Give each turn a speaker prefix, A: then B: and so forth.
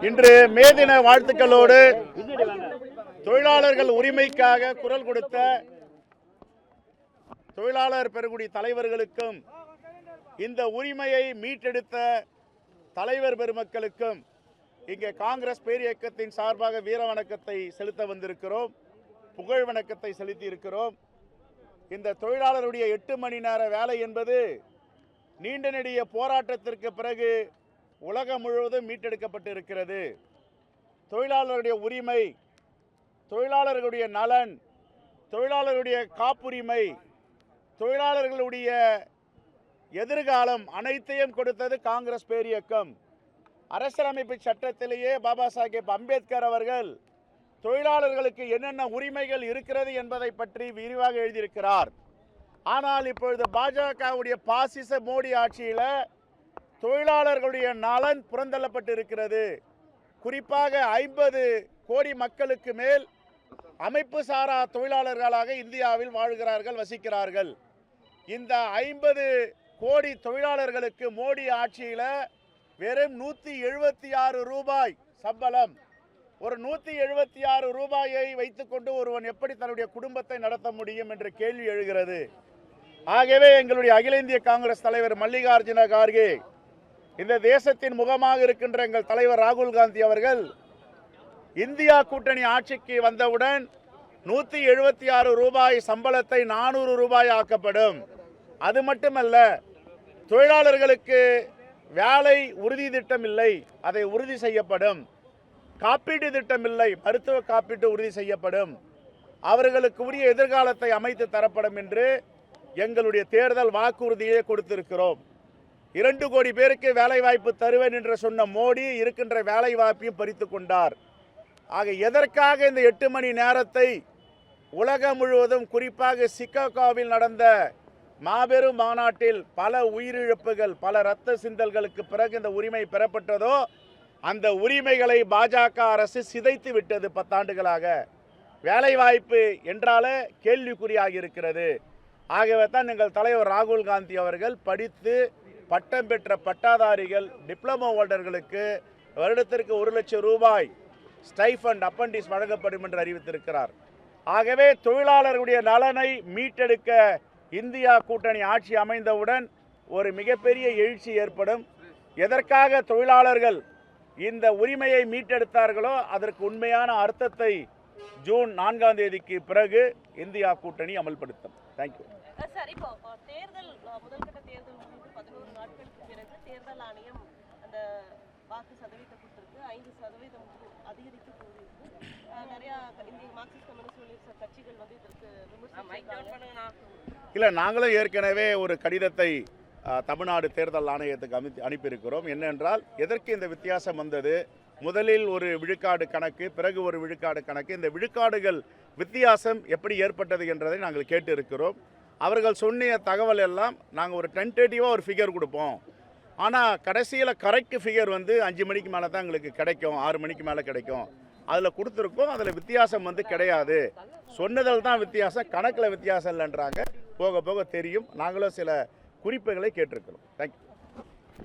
A: இன்று மே தின வாழ்த்துக்களோடு தொழிலாளர்கள் உரிமைக்காக குரல் கொடுத்த தொழிலாளர் பெருங்குடி தலைவர்களுக்கும் இந்த உரிமையை மீட்டெடுத்த தலைவர் பெருமக்களுக்கும் இங்கே காங்கிரஸ் பேரியக்கத்தின் சார்பாக வீர வணக்கத்தை செலுத்த வந்திருக்கிறோம் புகழ் வணக்கத்தை செலுத்தி இருக்கிறோம் இந்த தொழிலாளருடைய எட்டு மணி நேர வேலை என்பது நீண்ட நெடிய போராட்டத்திற்கு பிறகு உலகம் முழுவதும் மீட்டெடுக்கப்பட்டு இருக்கிறது தொழிலாளருடைய உரிமை தொழிலாளர்களுடைய நலன் தொழிலாளருடைய காப்புரிமை தொழிலாளர்களுடைய எதிர்காலம் அனைத்தையும் கொடுத்தது காங்கிரஸ் பேரியக்கம் அரசியலமைப்பு சட்டத்திலேயே பாபா சாஹேப் அம்பேத்கர் அவர்கள் தொழிலாளர்களுக்கு என்னென்ன உரிமைகள் இருக்கிறது என்பதை பற்றி விரிவாக எழுதியிருக்கிறார். ஆனால் இப்பொழுது பாஜகவுடைய பாசிச மோடி ஆட்சியில் தொழிலாளர்களுடைய நலன் புறந்தள்ளப்பட்டு இருக்கிறது குறிப்பாக ஐம்பது கோடி மக்களுக்கு மேல் அமைப்பு சாரா தொழிலாளர்களாக இந்தியாவில் வாழ்கிறார்கள் வசிக்கிறார்கள். இந்த ஐம்பது கோடி தொழிலாளர்களுக்கு மோடி ஆட்சியில் வெறும் நூற்றி எழுபத்தி ஆறு ரூபாய் சம்பளம். ஒரு நூற்றி எழுபத்தி ஆறு ரூபாயை வைத்துக்கொண்டு ஒருவன் எப்படி தன்னுடைய குடும்பத்தை நடத்த முடியும் என்ற கேள்வி எழுகிறது. ஆகவே எங்களுடைய அகில இந்திய காங்கிரஸ் தலைவர் மல்லிகார்ஜுன கார்கே இந்த தேசத்தின் முகமாக இருக்கின்ற எங்கள் தலைவர் ராகுல் காந்தி அவர்கள் இந்தியா கூட்டணி ஆட்சிக்கு வந்தவுடன் நூற்றி எழுபத்தி ஆறு ரூபாய் சம்பளத்தை நானூறு ரூபாய் ஆக்கப்படும். அது மட்டுமல்ல தொழிலாளர்களுக்கு வேலை உறுதி திட்டம் இல்லை அதை உறுதி செய்யப்படும். காப்பீட்டு திட்டம் இல்லை மருத்துவ காப்பீட்டு உறுதி செய்யப்படும். அவர்களுக்கு உரிய எதிர்காலத்தை அமைத்து தரப்படும் என்று எங்களுடைய தேர்தல் வாக்குறுதியை கொடுத்திருக்கிறோம். இரண்டு கோடி பேருக்கு வேலைவாய்ப்பு தருவேன் என்று சொன்ன மோடி இருக்கின்ற வேலைவாய்ப்பையும் பறித்து கொண்டார். ஆக எதற்காக இந்த எட்டு மணி நேரத்தை உலகம் முழுவதும் குறிப்பாக சிக்காகோவில் நடந்த மாபெரும் மாநாட்டில் பல உயிரிழப்புகள் பல இரத்த சிந்தல்களுக்கு பிறகு இந்த உரிமை பெறப்பட்டதோ அந்த உரிமைகளை பாஜக அரசு சிதைத்து விட்டது பத்தாண்டுகளாக. வேலைவாய்ப்பு என்றாலே கேள்விக்குறியாக இருக்கிறது. ஆகவே தான் எங்கள் தலைவர் ராகுல் காந்தி அவர்கள் படித்து பட்டம் பெற்ற பட்டாதாரிகள் டிப்ளமோ ஹோல்டர்களுக்கு வருடத்திற்கு ஒரு லட்சம் ரூபாய் ஸ்டைஃபண்ட் அப்பண்டிஸ் வழங்கப்படும் என்று அறிவித்திருக்கிறார். ஆகவே தொழிலாளர்களுடைய நலனை மீட்டெடுக்க இந்தியா கூட்டணி ஆட்சி அமைந்தவுடன் ஒரு மிகப்பெரிய எழுச்சி ஏற்படும். எதற்காக தொழிலாளர்கள் இந்த உரிமையை மீட்டெடுத்தார்களோ அதற்கு உண்மையான அர்த்தத்தை ஜூன் நான்காம் தேதிக்கு பிறகு இந்தியா கூட்டணி அமல்படுத்தும். தேங்க்யூ
B: தேர்தல் ஆணையம் அந்த வாக்கு சதவீதத்தை கொடுத்திருக்கு. ஐந்து சதவீதம் அதிகரித்து கூறியிருக்கு அஹ், நிறைய இந்திய மார்க்சிஸ்ட் கம்யூனிஸ்ட் கட்சிகள் வந்து இதற்கு விமர்சிச்சிருக்காங்க.
A: இல்லை நாங்களும் ஏற்கனவே ஒரு கடிதத்தை தமிழ்நாடு தேர்தல் ஆணையத்துக்கு அமி அனுப்பியிருக்கிறோம். என்னென்றால் எதற்கு இந்த வித்தியாசம் வந்தது? முதலில் ஒரு விழுக்காடு கணக்கு பிறகு ஒரு விழுக்காடு கணக்கு. இந்த விழுக்காடுகள் வித்தியாசம் எப்படி ஏற்பட்டது என்றதை நாங்கள் கேட்டு இருக்கிறோம் அவர்கள் சொன்னிய தகவல் எல்லாம் நாங்கள் ஒரு டென்டேட்டிவாக ஒரு ஃபிகர் கொடுப்போம். ஆனால் கடைசியில் கரெக்ட் ஃபிகர் வந்து அஞ்சு மணிக்கு மேலே தான் எங்களுக்கு கிடைக்கும் ஆறு மணிக்கு மேலே கிடைக்கும். அதில் கொடுத்துருக்கோம் அதில் வித்தியாசம் வந்து கிடையாது. சொன்னதில் தான் வித்தியாசம் கணக்கில் வித்தியாசம் இல்லைன்றாங்க. போக போக தெரியும். நாங்களும் சில குறிப்புகளை கேட்டிருக்கிறோம். தேங்க்யூ